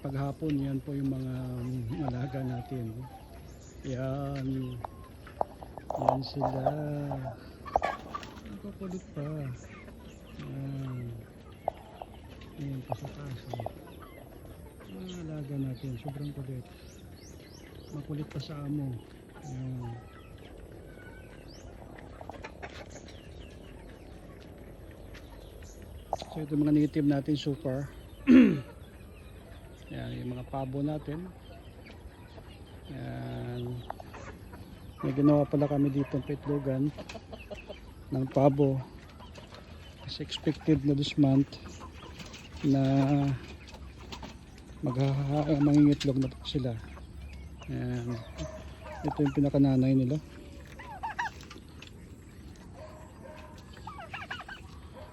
paghapon yan po yung mga alaga natin. Yan. Yan sila. Nakakulit pa. Yan. Yan pa sa taas mga alaga natin sobrang kulit. Makulit pa sa amo. Yan. So ito mga native natin so. Yung mga pabo natin. Yan. May ginawa pala kami dito ng petlogan ng pabo. Kasi expected na this month na mangingitlog na sila. Yan. Ito yung pinakananay nila.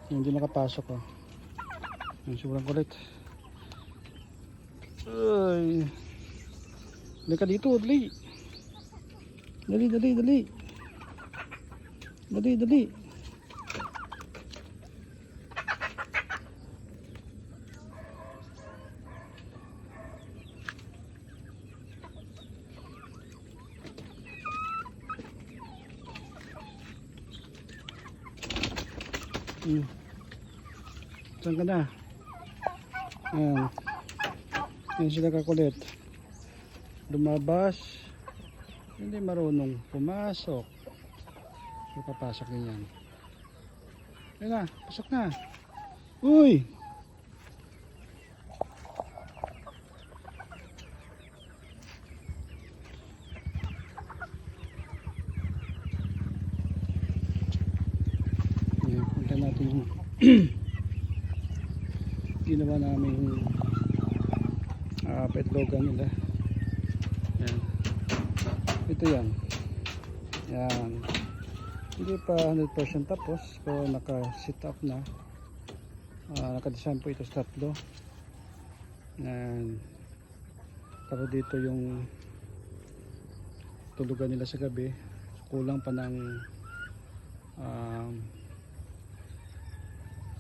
Hindi nakapasok oh. Ang sobrang kulit. Ay. Dali ka dito, dali. Dali, dali, dali. Dali, dali. Ừ. Saan ka na? Ayan. Ayan sila kakulit. Lumabas. Hindi marunong pumasok. Hindi papasok din yan. Ayan na, pasok na. Uy! Ayan, punta natin yung ginawa namin uh, petlogan nila. Yan. Ito yan. Yan. Hindi pa 100% tapos pero naka sit up na. Uh, naka design po ito sa tatlo. Yan. Tapos dito yung tulugan nila sa gabi. Kulang pa ng um,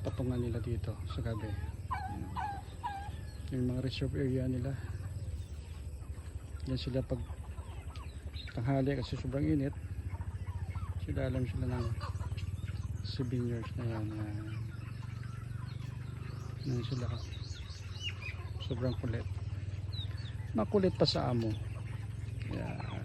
patungan nila dito sa gabi. Yung mga reserve area nila. Yan sila pag tanghali kasi sobrang init. Sila alam sila ng souvenirs na yan Ayan. yan sila sobrang kulit. Makulit pa sa amo. Yan